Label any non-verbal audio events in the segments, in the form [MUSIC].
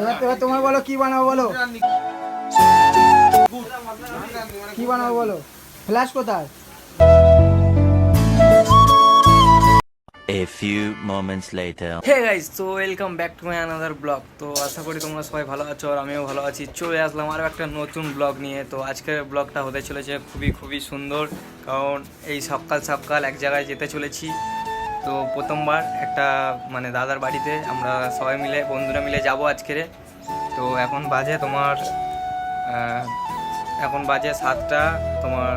এবার এবার তোমার বলো কি বানাবো বলো? কি বানাবো বলো? ফ্ল্যাশ কোথায়? A few moments later. Hey guys তো welcome back to my another blog তো আশা করি তোমরা সবাই ভালো আছো আর আমিও ভালো আছি। চলে আসলাম আরও একটা নতুন ব্লগ নিয়ে। তো আজকের ব্লগটা হতে চলেছে খুবই খুবই সুন্দর কারণ এই সকাল সকাল এক জায়গায় যেতে চলেছি। তো প্রথমবার একটা মানে দাদার বাড়িতে আমরা সবাই মিলে, বন্ধুরা মিলে যাব আজকেরে তো এখন বাজে তোমার এখন বাজে সাতটা, তোমার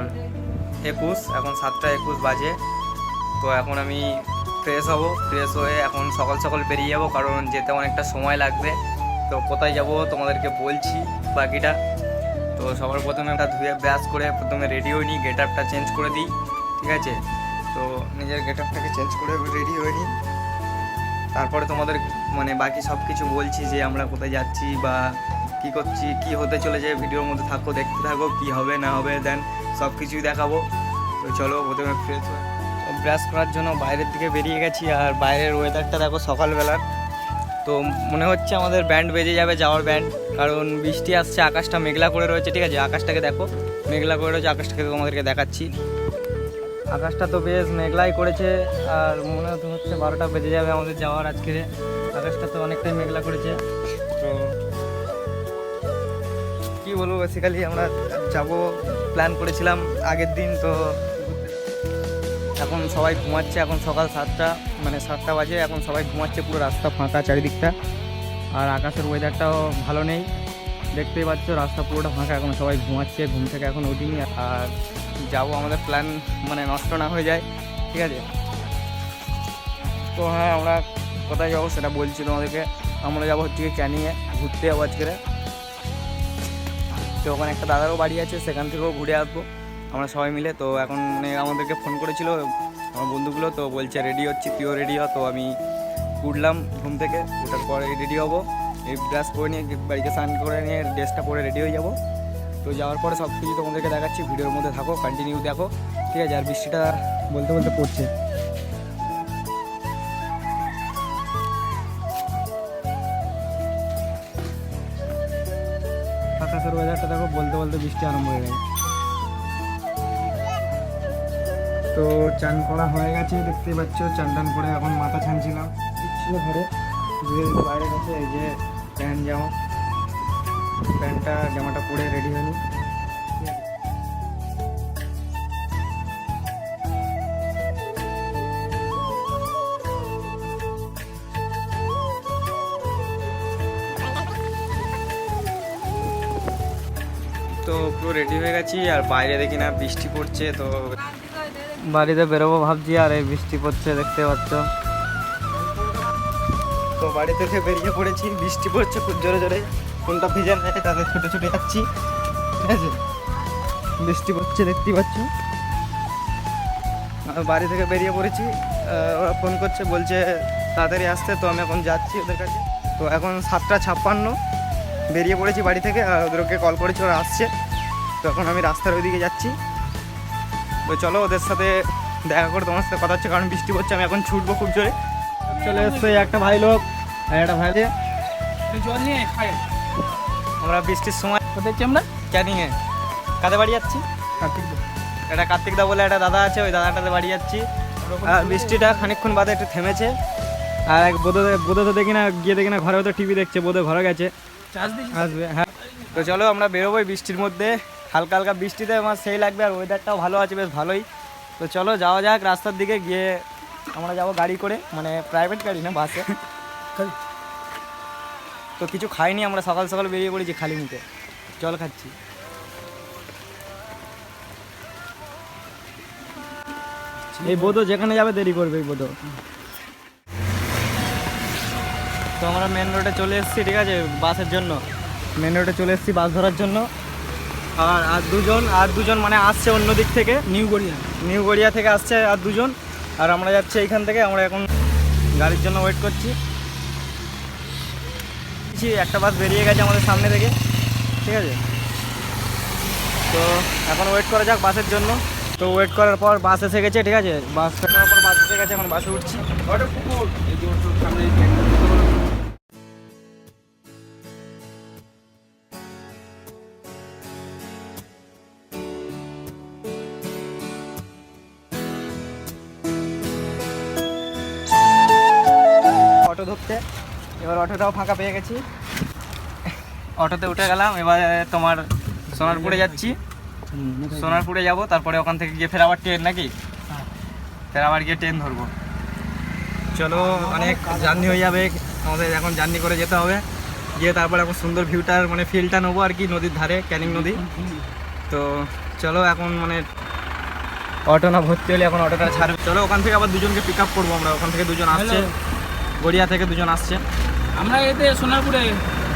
একুশ, এখন সাতটা একুশ বাজে। তো এখন আমি ফ্রেশ হব ফ্রেশ হয়ে এখন সকাল সকাল বেরিয়ে যাব, কারণ যেতে অনেকটা সময় লাগবে। তো কোথায় যাব তোমাদেরকে বলছি বাকিটা। তো সবার প্রথমে একটা ধুয়ে ব্রাশ করে প্রথমে রেডি হয়ে নিই, গেট আপটা চেঞ্জ করে দিই, ঠিক আছে? তো নিজের গেট আপটাকে চেঞ্জ করে রেডি হয়ে নিই। তারপরে তোমাদের মানে বাকি সব কিছু বলছি যে আমরা কোথায় যাচ্ছি বা কি করছি, কি হতে চলেছে, ভিডিওর মধ্যে থাকো, দেখতে থাকো, কি হবে, না হবে দেন সব কিছুই দেখাবো। তো চলো প্রথমে ফ্রেশ হয়ে ব্রাশ করার জন্য বাইরের দিকে বেরিয়ে গেছি আর বাইরের ওয়েদারটা দেখো সকালবেলার। তো মনে হচ্ছে আমাদের ব্যান্ড বেজে যাবে যাওয়ার ব্যান্ড কারণ বৃষ্টি আসছে, আকাশটা মেঘলা করে রয়েছে, ঠিক আছে? আকাশটাকে দেখো, মেঘলা করে রয়েছে, আকাশটাকে তোমাদেরকে দেখাচ্ছি। আকাশটা তো বেশ মেঘলাই করেছে, আর মনে হচ্ছে বারোটা বেজে যাবে আমাদের যাওয়ার আজকে। আকাশটা তো অনেকটাই মেঘলা করেছে। তো কি বলব বেসিক্যালি আমরা যাব প্ল্যান করেছিলাম আগের দিন, তো এখন সবাই ঘুমাচ্ছে, এখন সকাল সাতটা মানে সাতটা বাজে, এখন সবাই ঘুমাচ্ছে পুরো রাস্তা ফাঁকা চারিদিকটা। আর আকাশের ওয়েদারটাও ভালো নেই। দেখতেই পাচ্ছ, রাস্তা পুরোটা ফাঁকা, এখন সবাই ঘুমাচ্ছে, ঘুম থেকে এখন উঠিনি। আর যাব, আমাদের প্ল্যান মানে নষ্ট না হয়ে যায়, ঠিক আছে? তো হ্যাঁ আমরা কোথায় যাব সেটা বলছি তোমাদেরকে। আমরা যাব হচ্ছে ক্যানিংয়ে, ঘুরতে যাব আজকে। তো ওখানে একটা দাদারও বাড়ি আছে, সেখান থেকেও ঘুরে আসব। আমরা সবাই মিলে, তো এখন আমাদেরকে ফোন করেছিল, আমার বন্ধুগুলো, তো বলছে রেডি হচ্ছি, তুইও রেডি হ। তো আমি উঠলাম ঘুম থেকে ওঠার পরে রেডি হব। এই ব্রাশ করে নিয়ে, বাড়িতে স্নান করে নিয়ে ড্রেসটা পরে রেডি হয়ে যাব। তো যাওয়ার পরে সব কিছু তোমাদেরকে দেখাচ্ছি, ভিডিওর মধ্যে থাকো কন্টিনিউ দেখো, ঠিক আছে? আর বৃষ্টিটা বলতে বলতে পড়ছে। ওয়েদারটা দেখো, বলতে বলতে বৃষ্টি আরম্ভ হয়ে গেছে। তো চান করা হয়ে গেছে দেখতেই পাচ্ছ, চান টান করে এখন মাথা ছানছিলাম। ছিল ঘরে বাইরে গেছে এই যে প্যান্ট জামা। প্যান্টটা, জামাটা পরে রেডি হয়নি তো পুরো রেডি হয়ে গেছি, আর বাইরে দেখি না, বৃষ্টি পড়ছে, তো বাড়িতে বেরোবো ভাবছি, আর এই বৃষ্টি পড়ছে, দেখতে পাচ্ছ। তো বাড়ি থেকে বেরিয়ে পড়েছি, বৃষ্টি পড়ছে খুব জোরে জোরে। কোনটা ভিজে নেয় তাদের ছুটে ছুটে যাচ্ছি। ঠিক আছে? বৃষ্টি পড়ছে দেখতেই পাচ্ছ? বাড়ি থেকে বেরিয়ে পড়েছি। ওরা ফোন করছে, বলছে তাড়াতাড়ি আসতে, তো আমি এখন যাচ্ছি ওদের কাছে। তো এখন সাতটা ছাপ্পান্ন। বেরিয়ে পড়েছি বাড়ি থেকে, আর ওদেরকে কল করেছি, ওরা আসছে। তো এখন আমি রাস্তার ওইদিকে যাচ্ছি। তো চলো, ওদের সাথে দেখা করে তোমার সাথে কথা হচ্ছে, কারণ বৃষ্টি পড়ছে, আমি এখন ছুটবো খুব জোরে। চলে এসছে একটা ভাই লোক। একটা ভাই জল নিয়ে খাই আমরা বৃষ্টির সময় কোথায় আমরা? ক্যানিংয়ে কাদের বাড়ি যাচ্ছি? কার্তিক একটা কার্তিক দা বলে একটা দাদা আছে ওই দাদাটাতে বাড়ি যাচ্ছি। বৃষ্টিটা খানিকক্ষণ বাদে একটু থেমেছে। আর এক বোধ বোধ তো দেখি না গিয়ে দেখি না ঘরে হয়তো টিভি দেখছে বোধে ঘরে গেছে। আসবে হ্যাঁ। তো চলো আমরা বেরোবোই বৃষ্টির মধ্যে। হালকা হালকা বৃষ্টিতে আমার সেই লাগবে আর ওয়েদারটাও ভালো আছে বেশ ভালোই। তো চলো যাওয়া যাক রাস্তার দিকে গিয়ে আমরা যাব গাড়ি করে মানে প্রাইভেট গাড়ি না বাসে [LAUGHS] তো কিছু খাইনি আমরা সকাল সকাল বেরিয়ে পড়েছি খালি মুখে। জল খাচ্ছি। এই বোধ যেখানে যাবে দেরি করবে এই বোধ তো আমরা মেন রোডে চলে এসেছি ঠিক আছে? বাসের জন্য। মেন রোডে চলে এসেছি বাস ধরার জন্য। আর আর দুজন আর দুজন মানে আসছে অন্য দিক থেকে। নিউ গড়িয়া। নিউ গড়িয়া থেকে আসছে আর দুজন। আর আমরা যাচ্ছি এইখান থেকে আমরা এখন গাড়ির জন্য ওয়েট করছি। ছি, একটা বাস বেরিয়ে গেছে আমাদের সামনে থেকে ঠিক আছে? তো এখন ওয়েট করা যাক বাসের জন্য। তো ওয়েট করার পর বাস এসে গেছে ঠিক আছে? বাস করার পর বাস এসে গেছে এখন বাসে উঠছি। অটোটাও ফাঁকা পেয়ে গেছি। অটোতে উঠে গেলাম, এবার তোমার সোনারপুরে যাচ্ছি। সোনারপুরে যাব, তারপরে ওখান থেকে গিয়ে ফের আবার ট্রেন নাকি? ফের আবার গিয়ে ট্রেন ধরবো। চলো, অনেক জার্নি হয়ে যাবে। আমাদের এখন জার্নি করে যেতে হবে। গিয়ে তারপর এখন সুন্দর ভিউটার মানে ফিলটা নেব আর কি, নদীর ধারে, ক্যানিং নদী। তো চলো এখন মানে অটো না ভর্তি হলে এখন অটোটা ছাড়বে। চলো ওখান থেকে আবার দুজনকে পিক আপ করব আমরা। ওখান থেকে দুজন আসছে। গড়িয়া থেকে দুজন আসছে। আমরা এতে সোনারপুরে।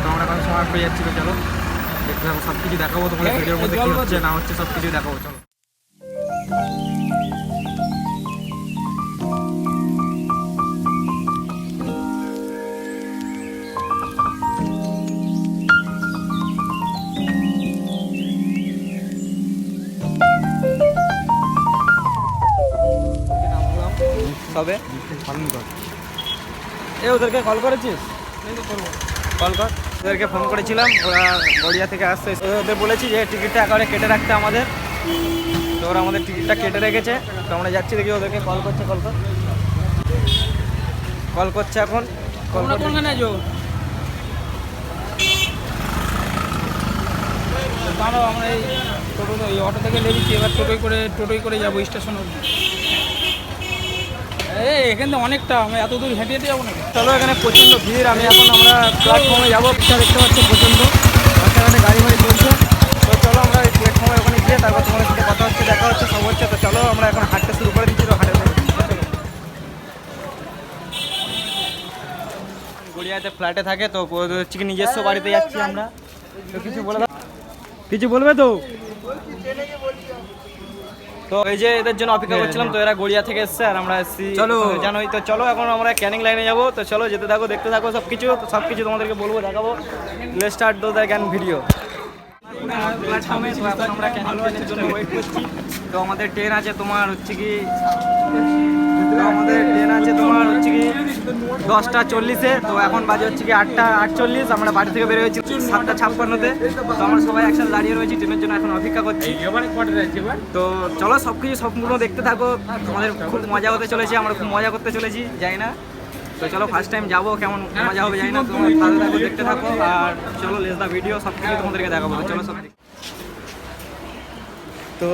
আমরা এখন সময় পেয়ে যাচ্ছি তো চলো। দেখতে থাকো সব কিছু দেখাবো তোমাদের এই, ভিডিওর মধ্যে কি হচ্ছে না হচ্ছে সব কিছু দেখাবো চলো। সবে এ ওদেরকে কল করেছিস? কল কর ওদেরকে ফোন করেছিলাম ওরা গড়িয়া থেকে আসতে ওদের বলেছি যে টিকিটটা একেবারে কেটে রাখতে আমাদের। তো ওরা আমাদের টিকিটটা কেটে রেখেছে। তো আমরা যাচ্ছি দেখি ওদেরকে কল করছে কল কর। কল করছে এখন। কল আমরা এই টোটো এই অটো থেকে নেমেছি। এবার টোটোয় করে টোটোয় করে যাব স্টেশন অবধি। এই এখান থেকে অনেকটা আমরা এত দূর হেঁটে হেঁটে যাব নাকি? চলো এখানে প্রচণ্ড ভিড় আমি এখন আমরা প্ল্যাটফর্মে যাব। পিঠা দেখতে পাচ্ছি প্রচণ্ড। রাস্তাঘাটে গাড়ি ফাড়ি চলছে। তো চলো আমরা এই প্ল্যাটফর্মে ওখানে গিয়ে তারপর তোমাদের সাথে কথা হচ্ছে দেখা হচ্ছে সব হচ্ছে। তো চলো আমরা এখন হাঁটতে শুরু করে দিচ্ছি তো হাঁটে গড়িয়াতে ফ্ল্যাটে থাকে তো হচ্ছে নিজস্ব বাড়িতে যাচ্ছি আমরা। তো কিছু বলে কিছু বলবে তো? তো এই যে এদের জন্য অপেক্ষা করছিলাম তো এরা গড়িয়া থেকে এসছে আর আমরা এসছি চলো। জানোই তো চলো এখন আমরা ক্যানিং লাইনে যাব তো চলো যেতে থাকো দেখতে থাকো সব কিছু সব কিছু তোমাদেরকে বলব দেখাবো। Let start though the can video প্ল্যাটফর্মে তো এখন আমরা ক্যানিং ট্রেনের জন্য ওয়েট করছি। তো আমাদের ট্রেন আছে তোমার হচ্ছে কি আমাদের ট্রেন আছে তোমার হচ্ছে কি দশটা চল্লিশে। তো এখন বাজে হচ্ছে কি আটটা আটচল্লিশ। আমরা বাড়ি থেকে বের হয়েছি সাতটা ছাপ্পান্নতে। তো আমরা সবাই একসাথে দাঁড়িয়ে রয়েছি, ট্রেনের জন্য এখন অপেক্ষা করছি। তো চলো সব কিছু সম্পূর্ণ দেখতে থাকো। তোমাদের খুব মজা হতে চলেছে, আমরা খুব মজা করতে চলেছি, যাই না? তো চলো ফার্স্ট টাইম যাব, কেমন মজা হবে যাই না তোমার সাথে থাকো, দেখতে থাকো। আর চলো লেস দা ভিডিও সব কিছু তোমাদেরকে দেখাবো। চলো সব তো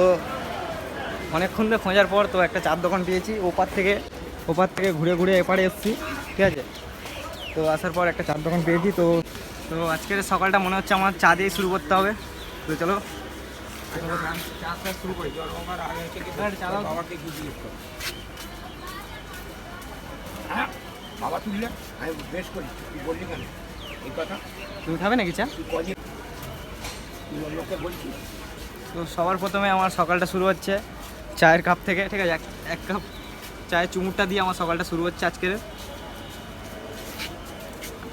অনেকক্ষণ ধরে খোঁজার পর তো একটা চার দোকান পেয়েছি, ওপার থেকে ওপার থেকে ঘুরে ঘুরে এপারে এসেছি, ঠিক আছে? তো আসার পর একটা চার দোকান পেয়েছি, তো তো আজকের সকালটা মনে হচ্ছে আমার চা দিয়ে শুরু করতে হবে। তো চলো। বাবা কথা তুমি নাকি চা? বলছিস তো সবার প্রথমে আমার সকালটা শুরু হচ্ছে। চায়ের কাপ থেকে, ঠিক আছে, এক- কাপ চায়ের চুমুরটা দিয়ে আমার সকালটা শুরু হচ্ছে আজকের।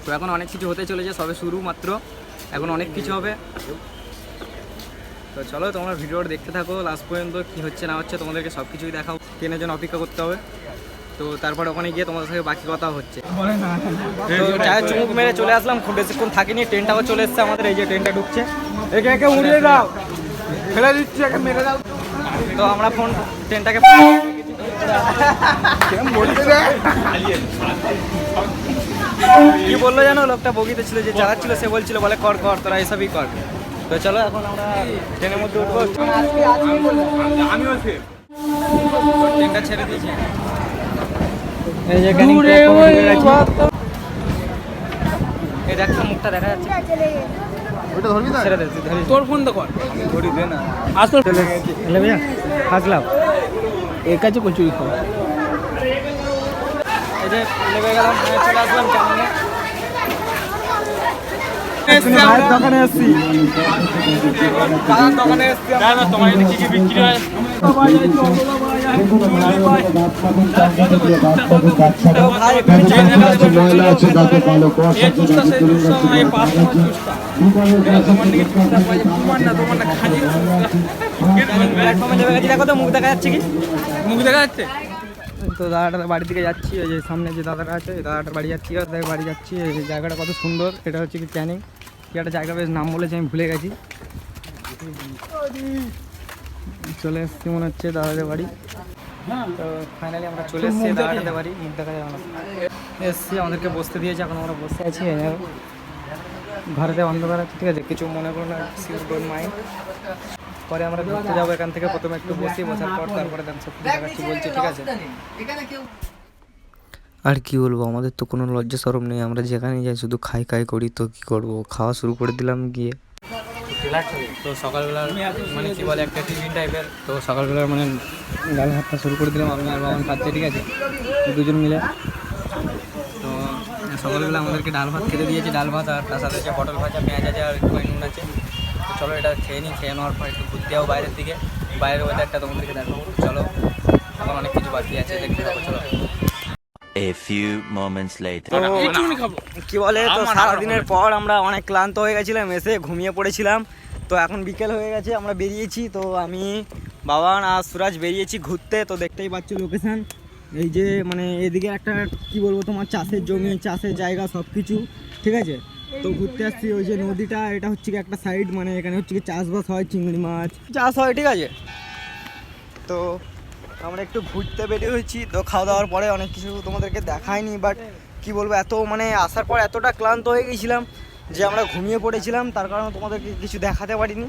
তো এখন অনেক কিছু হতে চলেছে, সবে শুরু মাত্র, এখন অনেক কিছু হবে। তো চলো, তোমরা ভিডিওটা দেখতে থাকো লাস্ট পর্যন্ত কি হচ্ছে না হচ্ছে তোমাদেরকে সব কিছুই দেখাও ট্রেনের জন্য অপেক্ষা করতে হবে। তো তারপর ওখানে গিয়ে তোমাদের সাথে বাকি কথা হচ্ছে। তো চায়ের চুমুক মেরে চলে আসলাম, খুব বেশিক্ষণ থাকিনি ট্রেনটাও চলে এসছে আমাদের, এই যে ট্রেনটা ঢুকছে। একে একে উড়িয়ে দাও, ফেলে দিচ্ছি, একে মেরে দাও। তো আমরা ফোন ট্রেনটাকে কি বলল জানো? লোকটা বগিতে ছিল যে চালাচ্ছিল সে বলছিল বলে কর কর তোরা এসবই কর। তো চলো এখন আমরা ট্রেনের মধ্যে উঠবো। ট্রেনটা ছেড়ে দিয়েছি। এই যে মুখটা দেখা যাচ্ছে। ছেড়ে দে তুই তোর ফোন তো কর। ধরি দে না। আসল ভাইয়া হাসলাম এর কাছে কচুরি খাওয়া এই যে নেমে গেলাম আমি চলে আসলাম কেমন মুখ দেখা যাচ্ছে কি মুখ দেখা যাচ্ছে তো দাদাটার বাড়ির দিকে যাচ্ছি, ওই যে সামনে যে দাদাটা আছে, ওই দাদাটার বাড়ি যাচ্ছি বাড়ি যাচ্ছি জায়গাটা কত সুন্দর এটা হচ্ছে কি ক্যানিং কি একটা জায়গা বেশ নাম বলেছে আমি ভুলে গেছি। চলে এসছি মনে হচ্ছে দাদাদের বাড়ি। তো ফাইনালি আমরা চলে এসেছি দাঁড়াতে পারি মুখ দেখা যাবে না। এসছি আমাদেরকে বসতে দিয়েছে এখন আমরা বসে আছি ঘরেতে অন্ধকার আছে ঠিক আছে? কিছু মনে করো না ডোন্ট মাইন্ড পরে আমরা ঘুরতে যাব এখান থেকে প্রথমে একটু বসি বসার পর তারপরে দেন সব কিছু দেখাচ্ছি বলছি ঠিক আছে? আর কি বলব, আমাদের তো কোনো লজ্জা সরম নেই, আমরা যেখানে যাই শুধু খাই খাই করি তো কি করব? খাওয়া শুরু করে দিলাম গিয়ে। তো সকালবেলা মানে কি বলে, একটা টিফিন টাইপের তো সকালবেলা মানে ডাল ভাতটা শুরু করে দিলাম, আমি আর বাবা খাচ্ছে, ঠিক আছে? দুজন মিলে। তো সকালবেলা আমাদেরকে ডাল ভাত খেতে দিয়েছে, ডাল ভাত আর তার সাথে যে পটল ভাজা, পেঁয়াজ আছে আর একটু নুন আছে। তো চলো এটা খেয়ে নিই, খেয়ে নেওয়ার পর একটু ঘুরতে যাব বাইরের দিকে। বাইরের ওয়েদারটা তোমাদেরকে দেখাবো। চলো এখন অনেক কিছু বাকি আছে, দেখতে পাবো চলো। A few moments later. কি বলে তো সারাদিনের পর আমরা অনেক ক্লান্ত হয়ে গেছিলাম এসে ঘুমিয়ে পড়েছিলাম। তো এখন বিকেল হয়ে গেছে আমরা বেরিয়েছি। তো আমি বাবান আর সুরাজ বেরিয়েছি ঘুরতে তো দেখতেই পাচ্ছ লোকেশন এই যে মানে এদিকে একটা কি বলব তোমার চাষের জমি চাষের জায়গা সব কিছু ঠিক আছে? তো ঘুরতে আসছি ওই যে নদীটা এটা হচ্ছে কি একটা সাইড মানে এখানে হচ্ছে কি চাষবাস হয় চিংড়ি মাছ। চাষ হয় ঠিক আছে। তো আমরা একটু ঘুরতে বেরিয়ে হয়েছি, তো খাওয়া দাওয়ার পরে অনেক কিছু তোমাদেরকে দেখায়নি বাট কি বলব, এত মানে আসার পর এতটা ক্লান্ত হয়ে গেছিলাম যে আমরা ঘুমিয়ে পড়েছিলাম, তার কারণে তোমাদেরকে কিছু দেখাতে পারিনি।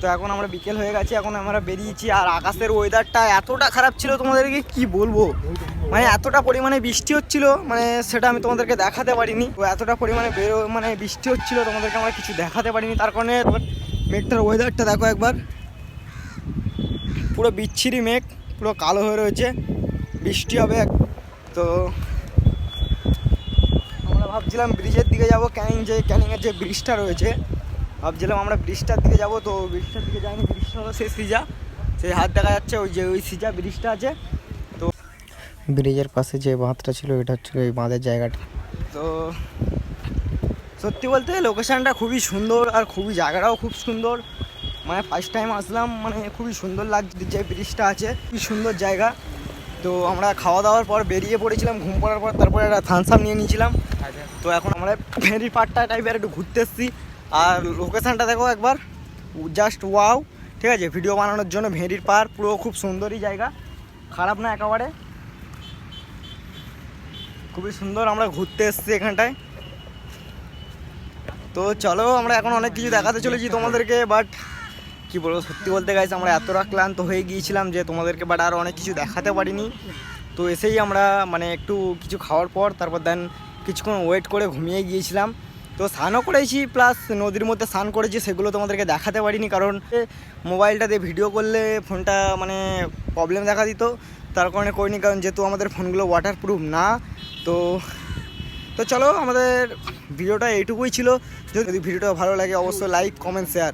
তো এখন আমরা বিকেল হয়ে গেছে, এখন আমরা বেরিয়েছি, আর আকাশের ওয়েদারটা এতটা খারাপ ছিল তোমাদেরকে, কি বলব? মানে এতটা পরিমাণে বৃষ্টি হচ্ছিল মানে সেটা আমি তোমাদেরকে দেখাতে পারিনি। তো এতটা পরিমাণে বেরো মানে বৃষ্টি হচ্ছিল, তোমাদেরকে আমরা কিছু দেখাতে পারিনি, তার কারণে মেঘটার ওয়েদারটা দেখো একবার। পুরো বিচ্ছিরি মেঘ পুরো কালো হয়ে রয়েছে বৃষ্টি হবে তো আমরা ভাবছিলাম ব্রিজের দিকে যাব ক্যানিং যে ক্যানিংয়ের যে ব্রিজটা রয়েছে ভাবছিলাম আমরা ব্রিজটার দিকে যাব তো ব্রিজটার দিকে যাইনি ব্রিজটা হলো সেই সিজা। সেই হাত দেখা যাচ্ছে ওই যে ওই সিজা ব্রিজটা আছে। তো ব্রিজের পাশে যে বাঁধটা ছিল এটা হচ্ছে ওই বাঁধের জায়গাটা। তো সত্যি বলতে লোকেশানটা খুবই সুন্দর আর খুবই জায়গাটাও খুব সুন্দর। মানে ফার্স্ট টাইম আসলাম মানে খুবই সুন্দর লাগছে যে ব্রিজটা আছে, খুবই সুন্দর জায়গা। তো আমরা খাওয়া দাওয়ার পর বেরিয়ে পড়েছিলাম, ঘুম পড়ার পর তারপরে একটা আপ নিয়ে নিয়েছিলাম। তো এখন আমরা ফেরি পার্টটা টাইপের একটু ঘুরতে এসেছি। আর লোকেশানটা দেখো একবার জাস্ট ওয়াও ঠিক আছে? ভিডিও বানানোর জন্য ভেরির পার পুরো খুব সুন্দরই জায়গা। খারাপ না একেবারে। খুবই সুন্দর আমরা ঘুরতে এসেছি এখানটায়। তো চলো, আমরা এখন অনেক কিছু দেখাতে চলেছি তোমাদেরকে বাট কি বলব, সত্যি বলতে গেছে আমরা এতটা ক্লান্ত হয়ে গিয়েছিলাম যে তোমাদেরকে বাট আর অনেক কিছু দেখাতে পারিনি। তো এসেই আমরা মানে একটু কিছু খাওয়ার পর তারপর দেন কিছুক্ষণ ওয়েট করে ঘুমিয়ে গিয়েছিলাম। তো স্নানও করেছি প্লাস নদীর মধ্যে স্নান করেছি, সেগুলো তোমাদেরকে দেখাতে পারিনি কারণ মোবাইলটা দিয়ে ভিডিও করলে ফোনটা মানে প্রবলেম দেখা দিত। তার কারণে করিনি কারণ যেহেতু আমাদের ফোনগুলো ওয়াটারপ্রুফ না, তো তো চলো আমাদের ভিডিওটা এইটুকুই ছিল। যদি ভিডিওটা ভালো লাগে, অবশ্যই লাইক কমেন্ট শেয়ার